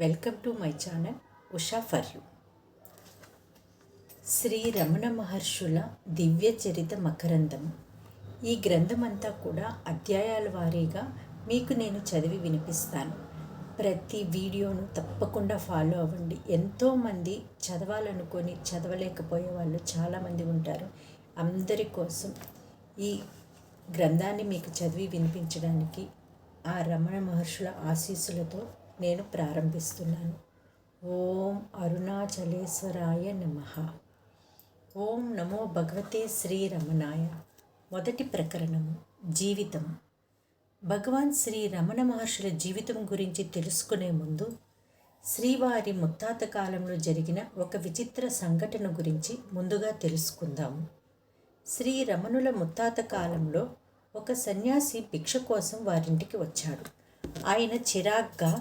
Welcome to my channel Usha for you. Shri Ramana మహర్షుల దివ్య చరిత మకరందం ఈ గ్రంథమంతా కూడా అధ్యాయాల వారీగా మీకు నేను చదివి వినిపిస్తాను. ప్రతి వీడియోను తప్పకుండా ఫాలో అవ్వండి. ఎంతోమంది చదవాలనుకొని చదవలేకపోయే వాళ్ళు చాలామంది ఉంటారు. అందరి కోసం ఈ గ్రంథాన్ని మీకు చదివి వినిపించడానికి ఆ రమణ మహర్షుల ఆశీస్సులతో నేను ప్రారంభిస్తున్నాను. ఓం అరుణాచలేశ్వరాయ నమః. ఓం నమో భగవతే శ్రీ రమణాయ మొదటి ప్రకరణము జీవితం. భగవాన్ శ్రీ రమణ మహర్షుల జీవితం గురించి తెలుసుకునే ముందు శ్రీవారి ముత్తాత కాలంలో జరిగిన ఒక విచిత్ర సంఘటన గురించి ముందుగా తెలుసుకుందాము శ్రీ రమణుల ముత్తాత కాలంలో ఒక సన్యాసి భిక్ష కోసం వారింటికి వచ్చాడు. ఆయన చిరాగ్గా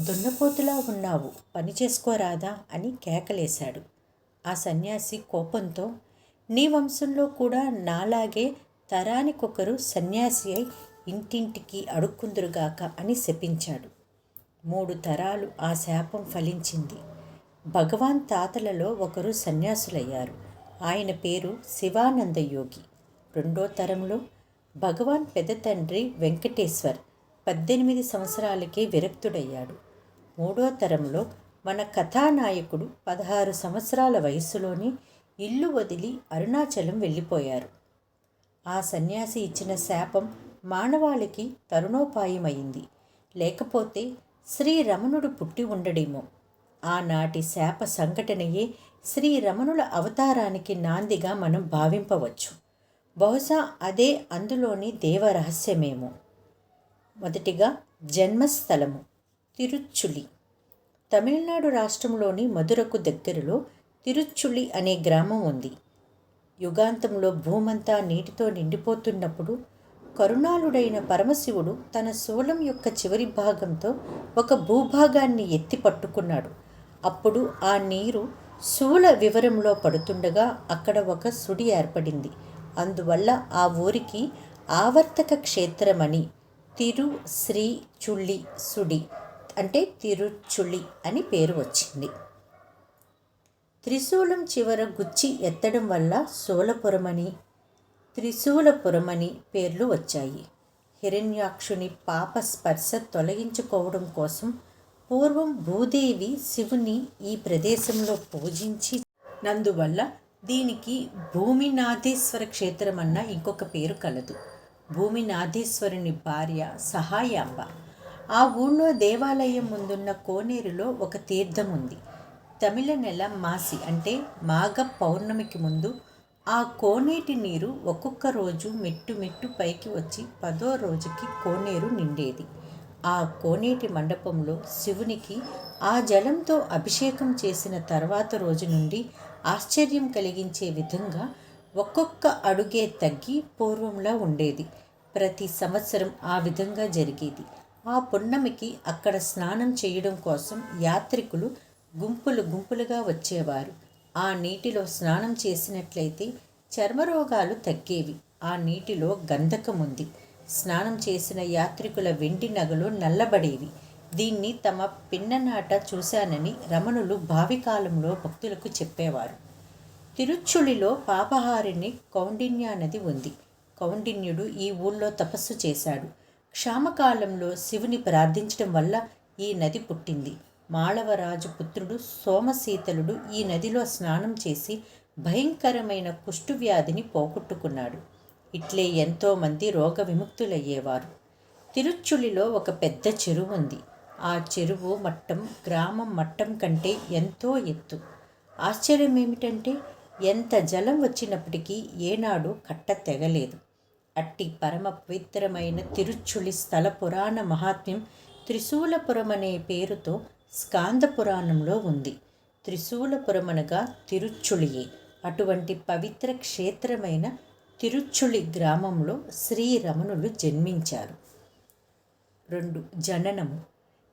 దున్నపోతులా ఉన్నావు పని చేసుకోరాదా? అని కేకలేశాడు. ఆ సన్యాసి కోపంతో నీ వంశంలో కూడా నాలాగే తరానికొకరు సన్యాసి అయి ఇంటింటికి అడుక్కుందురుగాక అని శపించాడు. మూడు తరాలు ఆ శాపం ఫలించింది. భగవాన్ తాతలలో ఒకరు సన్యాసులయ్యారు. ఆయన పేరు శివానంద యోగి రెండో తరంలో భగవాన్ పెద్ద తండ్రి వెంకటేశ్వర్. పద్దెనిమిది సంవత్సరాలకే విరక్తుడయ్యాడు. మూడో తరంలో మన కథానాయకుడు పదహారు సంవత్సరాల వయస్సులోనే ఇల్లు వదిలి అరుణాచలం వెళ్ళిపోయారు. ఆ సన్యాసి ఇచ్చిన శాపం మానవాళికి తరుణోపాయమైంది. లేకపోతే శ్రీరమణుడు పుట్టి ఉండడేమో. ఆనాటి శాప సంఘటనయే శ్రీ రమణుల అవతారానికి నాందిగా మనం భావింపవచ్చు. బహుశా అదే అందులోని దేవరహస్యమేమో మొదటిగా జన్మస్థలము తిరుచులి. తమిళనాడు రాష్ట్రంలోని మధురకు దగ్గరలో తిరుచులి అనే గ్రామం ఉంది. యుగాంతంలో భూమంతా నీటితో నిండిపోతున్నప్పుడు కరుణాళుడైన పరమశివుడు తన శూలం యొక్క చివరి భాగంతో ఒక భూభాగాన్ని ఎత్తి పట్టుకున్నాడు. అప్పుడు ఆ నీరు శూల వివరంలో పడుతుండగా అక్కడ ఒక సుడి ఏర్పడింది. అందువల్ల ఆ ఊరికి ఆవర్తక క్షేత్రమని తిరు శ్రీ చుళ్ళి సుడి అంటే తిరుచుళి అని పేరు వచ్చింది. త్రిశూలం చివర గుచ్చి ఎత్తడం వల్ల శూలపురమని త్రిశూలపురమని పేర్లు వచ్చాయి. హిరణ్యాక్షుని పాప స్పర్శ తొలగించుకోవడం కోసం పూర్వం భూదేవి శివుని ఈ ప్రదేశంలో పూజించి నందువల్ల దీనికి భూమినాథేశ్వర క్షేత్రం అన్న ఇంకొక పేరు కలదు. భూమినాథేశ్వరుని భార్య సహాయాంబ ఆ ఊళ్ళో దేవాలయం ముందున్న కోనేరులో ఒక తీర్థం ఉంది తమిళ నెల మాసి అంటే మాఘ పౌర్ణమికి ముందు ఆ కోనేటి నీరు ఒక్కొక్క రోజు మెట్టు మెట్టు పైకి వచ్చి పదో రోజుకి కోనేరు నిండేది. ఆ కోనేటి మండపంలో శివునికి ఆ జలంతో అభిషేకం చేసిన తర్వాత రోజు నుండి ఆశ్చర్యం కలిగించే విధంగా ఒక్కొక్క అడుగే తగ్గి పూర్వంలా ఉండేది. ప్రతి సంవత్సరం ఆ విధంగా జరిగేది. ఆ పున్నమికి అక్కడ స్నానం చేయడం కోసం యాత్రికులు గుంపులు గుంపులుగా వచ్చేవారు. ఆ నీటిలో స్నానం చేసినట్లయితే చర్మరోగాలు తగ్గేవి. ఆ నీటిలో గంధకం ఉంది స్నానం చేసిన యాత్రికుల వెండి నగలు నల్లబడేవి. దీన్ని తమ పిన్ననాట చూశానని రమణులు భావికాలంలో భక్తులకు చెప్పేవారు. తిరుచుళిలో పాపహారిని కౌండిన్యా నది ఉంది. కౌండిన్యుడు ఈ ఊళ్ళో తపస్సు చేశాడు. క్షామకాలంలో శివుని ప్రార్థించడం వల్ల ఈ నది పుట్టింది. మాళవరాజు పుత్రుడు సోమశీతలుడు ఈ నదిలో స్నానం చేసి భయంకరమైన కుష్ఠువ్యాధిని పోగొట్టుకున్నాడు. ఇట్లే ఎంతోమంది రోగ విముక్తులయ్యేవారు. తిరుచులిలో ఒక పెద్ద చెరువు ఉంది. ఆ చెరువు మట్టం గ్రామం మట్టం కంటే ఎంతో ఎత్తు. ఆశ్చర్యం ఏమిటంటే ఎంత జలం వచ్చినప్పటికీ ఏనాడు కట్ట తెగలేదు అట్టి పరమ పవిత్రమైన తిరుచుళి స్థల పురాణ మహాత్మ్యం త్రిశూలపురం అనే పేరుతో స్కాంద పురాణంలో ఉంది. త్రిశూలపురమనగా తిరుచుళియే. అటువంటి పవిత్ర క్షేత్రమైన తిరుచుళి గ్రామంలో శ్రీరమణులు జన్మించారు. రెండు జననము.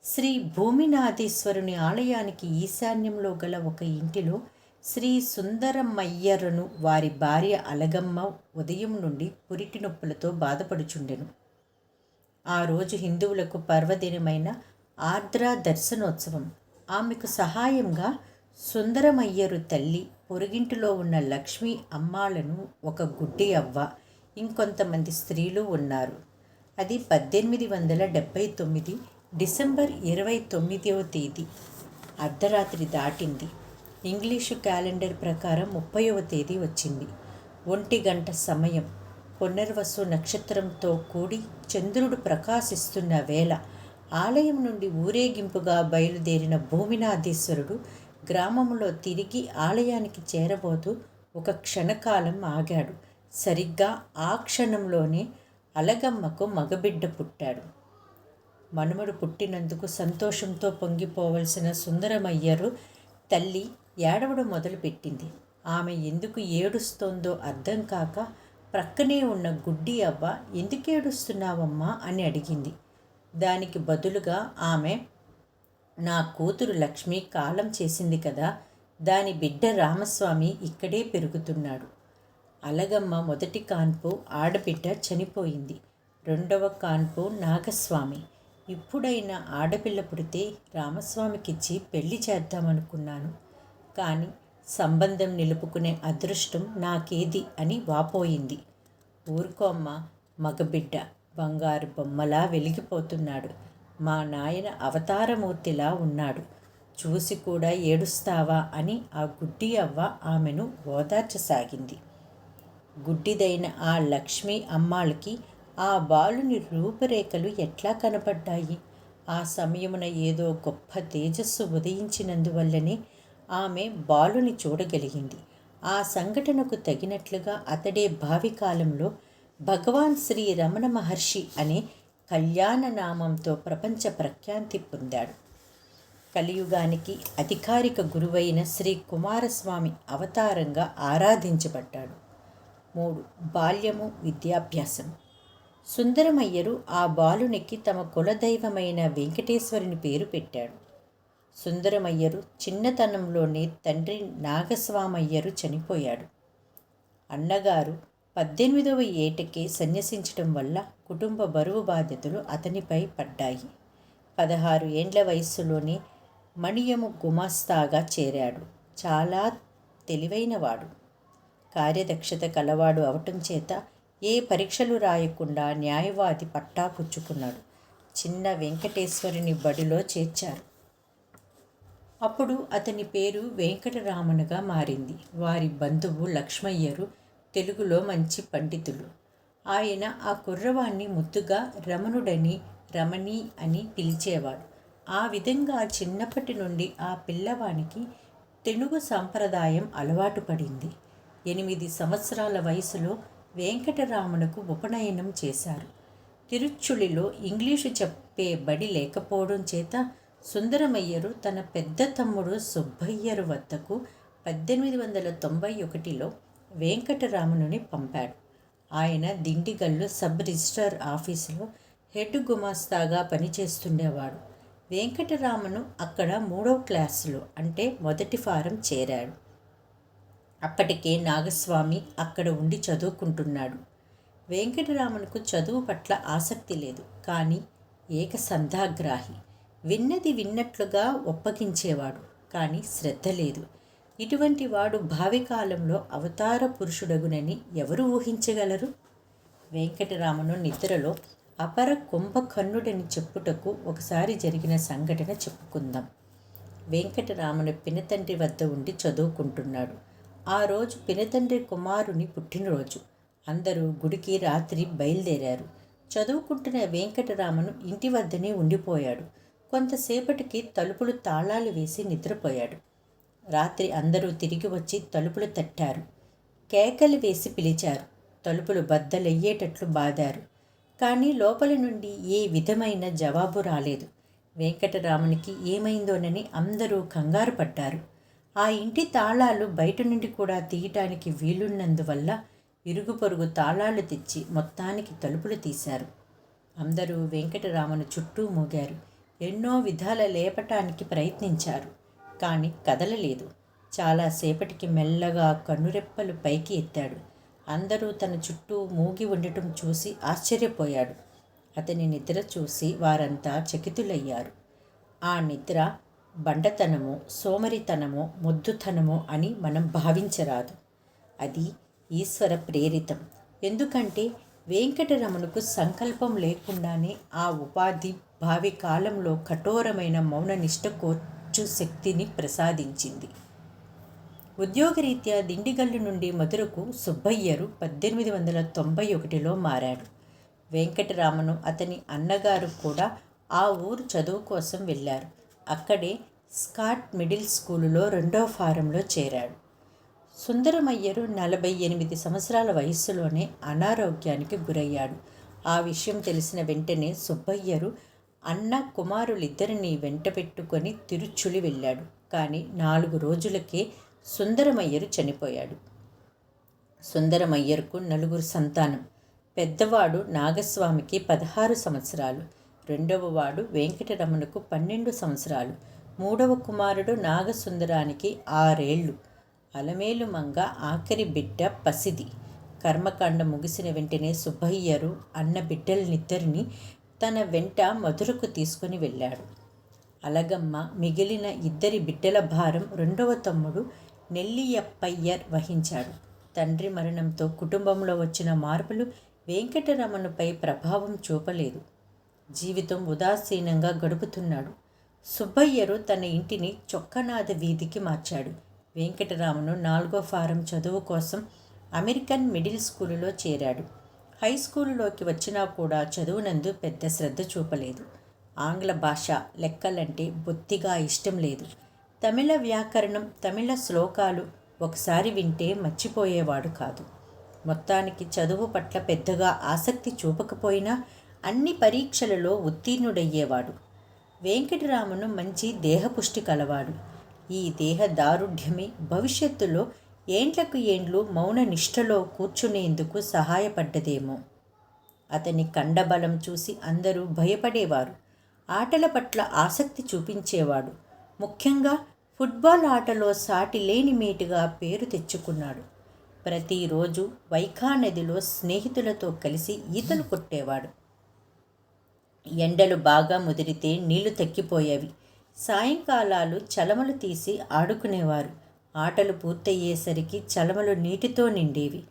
శ్రీ భూమినాథేశ్వరుని ఆలయానికి ఈశాన్యంలో గల ఒక ఇంటిలో శ్రీ సుందరమయ్యరును వారి భార్య అలగమ్మ ఉదయం నుండి పురిటి నొప్పులతో బాధపడుచుండెను. ఆ రోజు హిందువులకు పర్వదినమైన ఆర్ద్ర దర్శనోత్సవం. ఆమెకు సహాయంగా సుందరమయ్యరు తల్లి పొరుగింటిలో ఉన్న లక్ష్మీ అమ్మాలను ఒక గుడ్డి అవ్వ ఇంకొంతమంది స్త్రీలు ఉన్నారు. అది పద్దెనిమిది వందల డెబ్భై తొమ్మిది డిసెంబర్ ఇరవై తొమ్మిదవ తేదీ. అర్ధరాత్రి దాటింది. ఇంగ్లీషు క్యాలెండర్ ప్రకారం ముప్పైవ తేదీ వచ్చింది. ఒంటి గంట సమయం. పునర్వసు నక్షత్రంతో కూడి చంద్రుడు ప్రకాశిస్తున్న వేళ ఆలయం నుండి ఊరేగింపుగా బయలుదేరిన భూమినాథేశ్వరుడు గ్రామంలో తిరిగి ఆలయానికి చేరబోతూ ఒక క్షణకాలం ఆగాడు. సరిగ్గా ఆ క్షణంలోనే అలగమ్మకు మగబిడ్డ పుట్టాడు. మనుమడు పుట్టినందుకు సంతోషంతో పొంగిపోవలసిన సుందరమయ్యరు తల్లి ఏడవడం మొదలుపెట్టింది. ఆమె ఎందుకు ఏడుస్తోందో అర్థం కాక ప్రక్కనే ఉన్న గుడ్డి అవ్వ ఎందుకు ఏడుస్తున్నావమ్మా? అని అడిగింది. దానికి బదులుగా ఆమె నా కూతురు లక్ష్మి కాలం చేసింది కదా దాని బిడ్డ రామస్వామి ఇక్కడే పెరుగుతున్నాడు. అలగమ్మ మొదటి కాన్పు ఆడబిడ్డ చనిపోయింది. రెండవ కాన్పు నాగస్వామి. ఇప్పుడైనా ఆడపిల్ల పుడితే రామస్వామికిచ్చి పెళ్ళి చేద్దామనుకున్నాను. కానీ సంబంధం నిలుపుకునే అదృష్టం నాకేది అని వాపోయింది. ఊరుకోమ్మ మగబిడ్డ బంగారు బొమ్మలా వెలిగిపోతున్నాడు. మా నాయన అవతారమూర్తిలా ఉన్నాడు. చూసి కూడా ఏడుస్తావా అని ఆ గుడ్డి అవ్వ ఆమెను ఓదార్చసాగింది. గుడ్డిదైన ఆ లక్ష్మీ అమ్మాళ్ళకి ఆ బాలుని రూపురేఖలు ఎట్లా కనపడ్డాయి? ఆ సమయమున ఏదో గొప్ప తేజస్సు ఉదయించినందువల్లనే ఆమె బాలుని చూడగలిగింది. ఆ సంఘటనకు తగినట్లుగా అతడే భావికాలంలో భగవాన్ శ్రీ రమణ మహర్షి అనే కళ్యాణ నామంతో ప్రపంచ ప్రఖ్యాతి పొందాడు. కలియుగానికి అధికారిక గురువైన శ్రీ కుమారస్వామి అవతారంగా ఆరాధించబడ్డాడు. మూడు బాల్యము విద్యాభ్యాసం. సుందరమయ్యరు ఆ బాలునికి తమ కులదైవమైన వెంకటేశ్వరుని పేరు పెట్టాడు. సుందరమయ్యరు చిన్నతనంలోనే తండ్రి నాగస్వామయ్యరు చనిపోయాడు. అన్నగారు పద్దెనిమిదవ ఏటకే సన్యసించడం వల్ల కుటుంబ బరువు బాధ్యతలు అతనిపై పడ్డాయి. పదహారు ఏండ్ల వయస్సులోనే మణియము గుమాస్తాగా చేరాడు. చాలా తెలివైనవాడు. కార్యదక్షత కలవాడు అవటం చేత ఏ పరీక్షలు రాయకుండా న్యాయవాది పట్టా పుచ్చుకున్నాడు చిన్న వెంకటేశ్వరుని బడిలో చేర్చారు. అప్పుడు అతని పేరు వెంకటరామనుగా మారింది. వారి బంధువు లక్ష్మయ్యరు తెలుగులో మంచి పండితులు. ఆయన ఆ కుర్రవాణ్ణి ముద్దుగా రమణుడని రమణి అని పిలిచేవాడు. ఆ విధంగా చిన్నప్పటి నుండి ఆ పిల్లవానికి తెలుగు సంప్రదాయం అలవాటు పడింది. ఎనిమిది సంవత్సరాల వయసులో వెంకటరామునకు ఉపనయనం చేశారు. తిరుచ్చుళిలో ఇంగ్లీషు చెప్పే బడి లేకపోవడం చేత సుందరమయ్యరు తన పెద్ద తమ్ముడు సుబ్బయ్యరు వద్దకు పద్దెనిమిది వందల తొంభై ఒకటిలో వెంకటరామనుని పంపాడు. ఆయన దిండిగల్లు సబ్ రిజిస్ట్రార్ ఆఫీసులో హెడ్ గుమాస్తాగా పనిచేస్తుండేవాడు. వెంకటరామను అక్కడ మూడవ క్లాసులో అంటే మొదటి ఫారం చేరాడు. అప్పటికే నాగస్వామి అక్కడ ఉండి చదువుకుంటున్నాడు. వెంకటరామన్కు చదువు పట్ల ఆసక్తి లేదు కానీ ఏక సంధాగ్రాహి విన్నది విన్నట్లుగా ఒప్పగించేవాడు కానీ శ్రద్ధ లేదు. ఇటువంటి వాడు భావికాలంలో అవతార పురుషుడగునని ఎవరు ఊహించగలరు? వెంకటరామను నిద్రలో అపర కుంభకర్ణుడని చెప్పుటకు ఒకసారి జరిగిన సంఘటన చెప్పుకుందాం. వెంకటరామను పినతండ్రి వద్ద ఉండి చదువుకుంటున్నాడు. ఆ రోజు పినతండ్రి కుమారుని పుట్టినరోజు. అందరూ గుడికి రాత్రి బయలుదేరారు. చదువుకుంటున్న వెంకటరామను ఇంటి వద్దనే ఉండిపోయాడు. కొంతసేపటికి తలుపులు తాళాలు వేసి నిద్రపోయాడు. రాత్రి అందరూ తిరిగి వచ్చి తలుపులు తట్టారు. కేకలు వేసి పిలిచారు. తలుపులు బద్దలయ్యేటట్లు బాదారు. కానీ లోపల నుండి ఏ విధమైన జవాబు రాలేదు. వెంకటరామునికి ఏమైందోనని అందరూ కంగారు పడ్డారు. ఆ ఇంటి తాళాలు బయట నుండి కూడా తీయటానికి వీలున్నందువల్ల ఇరుగు పొరుగు తాళాలు తెచ్చి మొత్తానికి తలుపులు తీశారు. అందరూ వెంకటరామను చుట్టూ మోగారు. ఎన్నో విధాల లేపటానికి ప్రయత్నించారు కానీ కదలలేదు. చాలాసేపటికి మెల్లగా కన్నురెప్పలు పైకి ఎత్తాడు. అందరూ తన చుట్టూ మూగి ఉండటం చూసి ఆశ్చర్యపోయాడు. అతని నిద్ర చూసి వారంతా చకితులయ్యారు. ఆ నిద్ర బండతనము సోమరితనమో మొద్దుతనమో అని మనం భావించరాదు. అది ఈశ్వర ప్రేరితం. ఎందుకంటే వెంకటరమణకు సంకల్పం లేకుండానే ఆ ఉపాధి భావి కాలంలో కఠోరమైన మౌన కోర్చు శక్తిని ప్రసాదించింది. ఉద్యోగరీత్యా దిండిగల్లు నుండి మధురకు సుబ్బయ్యరు పద్దెనిమిది వందల తొంభై ఒకటిలో మారాడు. వెంకటరామను అతని అన్నగారు కూడా ఆ ఊరు చదువు కోసం వెళ్ళారు. అక్కడే స్కాట్ మిడిల్ స్కూలులో రెండో ఫారంలో చేరాడు. సుందరమయ్యరు నలభై ఎనిమిది సంవత్సరాల వయస్సులోనే అనారోగ్యానికి గురయ్యాడు. ఆ విషయం తెలిసిన వెంటనే సుబ్బయ్యరు అన్న కుమారులిద్దరినీ వెంట పెట్టుకొని తిరుచులి వెళ్ళాడు. కానీ నాలుగు రోజులకే సుందరమయ్యరు చనిపోయాడు. సుందరమయ్యర్కు నలుగురు సంతానం. పెద్దవాడు నాగస్వామికి పదహారు సంవత్సరాలు. రెండవవాడు వెంకటరమణకు పన్నెండు సంవత్సరాలు. మూడవ కుమారుడు నాగసుందరానికి ఆరేళ్ళు. అలమేలు మంగ ఆఖరి బిడ్డ పసిది. కర్మకాండ ముగిసిన వెంటనే సుబ్బయ్యరు అన్న బిడ్డలనిద్దరిని తన వెంట మధురకు తీసుకుని వెళ్ళాడు. అలగమ్మ మిగిలిన ఇద్దరి బిడ్డల భారం రెండవ తమ్ముడు నెల్లియప్పయ్యర్ వహించాడు. తండ్రి మరణంతో కుటుంబంలో వచ్చిన మార్పులు వెంకటరమణపై ప్రభావం చూపలేదు. జీవితం ఉదాసీనంగా గడుపుతున్నాడు. సుబ్బయ్యరు తన ఇంటిని చొక్కనాథ వీధికి మార్చాడు. వెంకటరామను నాలుగో ఫారం చదువు కోసం అమెరికన్ మిడిల్ స్కూలులో చేరాడు. హై స్కూలులోకి వచ్చినా కూడా చదువునందు పెద్ద శ్రద్ధ చూపలేదు. ఆంగ్ల భాష లెక్కలంటే బొత్తిగా ఇష్టం లేదు. తమిళ వ్యాకరణం తమిళ శ్లోకాలు ఒకసారి వింటే మర్చిపోయేవాడు కాదు. మొత్తానికి చదువు పట్ల పెద్దగా ఆసక్తి చూపకపోయినా అన్ని పరీక్షలలో ఉత్తీర్ణుడయ్యేవాడు. వెంకటరామును మంచి దేహపుష్టి కలవాడు. ఈ దేహ దారుఢ్యమే భవిష్యత్తులో ఏండ్లకు ఏండ్లు మౌన నిష్టలో కూర్చునేందుకు సహాయపడ్డదేమో. అతని కండబలం చూసి అందరూ భయపడేవారు. ఆటల పట్ల ఆసక్తి చూపించేవాడు. ముఖ్యంగా ఫుట్బాల్ ఆటలో సాటి లేని మేటుగా పేరు తెచ్చుకున్నాడు. ప్రతిరోజు వైఖా నదిలో స్నేహితులతో కలిసి ఈతలు కొట్టేవాడు. ఎండలు బాగా ముదిరితే నీళ్ళు తక్కిపోయేవి సాయంకాలాలు చలమలు తీసి ఆడుకునేవారు. ఆటలు పూర్తయ్యేసరికి చలమలు నీటితో నిండేవి.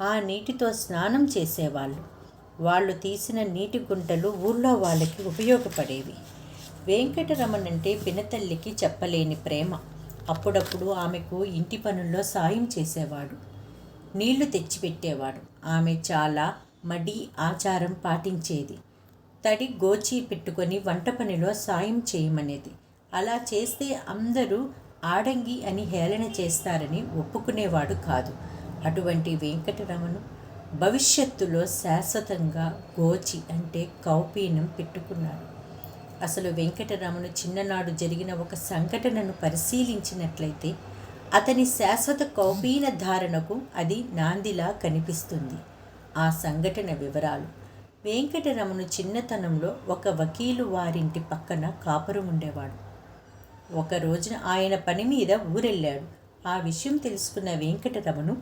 ఆ నీటితో స్నానం చేసేవాళ్ళు. వాళ్ళు తీసిన నీటి గుంటలు ఊళ్ళో వాళ్ళకి ఉపయోగపడేవి. వెంకటరమణ్ అంటే పినతల్లికి చెప్పలేని ప్రేమ. అప్పుడప్పుడు ఆమెకు ఇంటి పనుల్లో సాయం చేసేవాడు. నీళ్ళు తెచ్చిపెట్టేవాడు. ఆమె చాలా మడి ఆచారం పాటించేది. తడి గోచి పెట్టుకొని వంట పనిలో సాయం చేయమనేది. అలా చేస్తే అందరూ ఆడంగి అని హేళన చేస్తారని ఒప్పుకునేవాడు కాదు. అటువంటి వెంకటరమను భవిష్యత్తులో శాశ్వతంగా గోచి అంటే కౌపీనం పెట్టుకున్నాడు. అసలు వెంకటరమను చిన్ననాడు జరిగిన ఒక సంఘటనను పరిశీలించినట్లయితే అతని శాశ్వత కౌపీన ధారణకు అది నాందిలా కనిపిస్తుంది. ఆ సంఘటన వివరాలు. వెంకటరమను చిన్నతనంలో ఒక వకీలు వారింటి పక్కన కాపురం ఉండేవాడు. ఒక రోజున ఆయన పని మీద ఊరెళ్ళాడు. ఆ విషయం తెలుసుకున్న వెంకటరమణు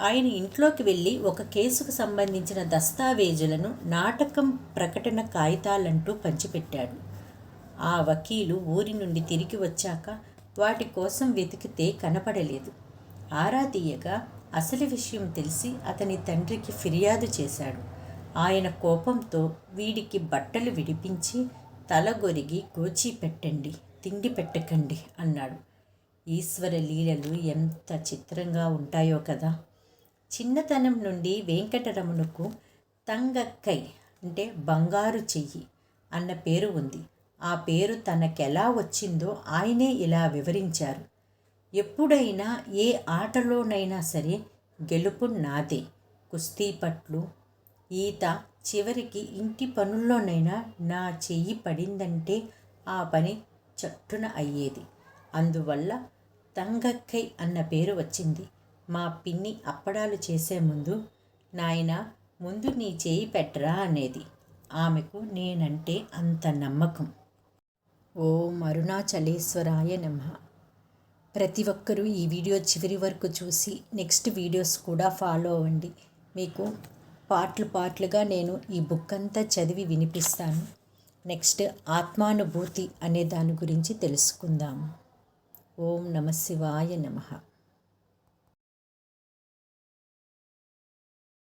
ఆయన ఇంట్లోకి వెళ్ళి ఒక కేసుకు సంబంధించిన దస్తావేజులను నాటకం ప్రకటన కాగితాలంటూ పంచిపెట్టాడు. ఆ వకీలు ఊరి నుండి తిరిగి వచ్చాక వాటి కోసం వెతికితే కనపడలేదు. ఆరా తీయగా అసలు విషయం తెలిసి అతని తండ్రికి ఫిర్యాదు చేశాడు. ఆయన కోపంతో వీడికి బట్టలు విడిపించి తలగొరిగి గోచి పెట్టండి తిండి పెట్టకండి అన్నాడు. ఈశ్వర లీలలు ఎంత చిత్రంగా ఉంటాయో కదా. చిన్నతనం నుండి వెంకటరమణకు తంగక్కై అంటే బంగారు చెయ్యి అన్న పేరు ఉంది. ఆ పేరు తనకెలా వచ్చిందో ఆయనే ఇలా వివరించారు. ఎప్పుడైనా ఏ ఆటలోనైనా సరే గెలుపు నాదే. కుస్తీ పట్లు ఈత చివరికి ఇంటి పనుల్లోనైనా నా చెయ్యి పడిందంటే ఆ పని చట్టున అయ్యేది. అందువల్ల తంగక్కై అన్న పేరు వచ్చింది. మా పిన్ని అప్పడాలు చేసే ముందు నాయన ముందు నీ చేయి పెట్టరా అనేది. ఆమెకు నేనంటే అంత నమ్మకం. ఓ అరుణాచలేశ్వరాయ నమ. ప్రతి ఒక్కరూ ఈ వీడియో చివరి వరకు చూసి నెక్స్ట్ వీడియోస్ కూడా ఫాలో అవ్వండి. మీకు పాటలు పాటలుగా నేను ఈ బుక్ అంతా చదివి వినిపిస్తాను. నెక్స్ట్ ఆత్మానుభూతి అనే దాని గురించి తెలుసుకుందాం. ఓం నమ శివాయ నమః.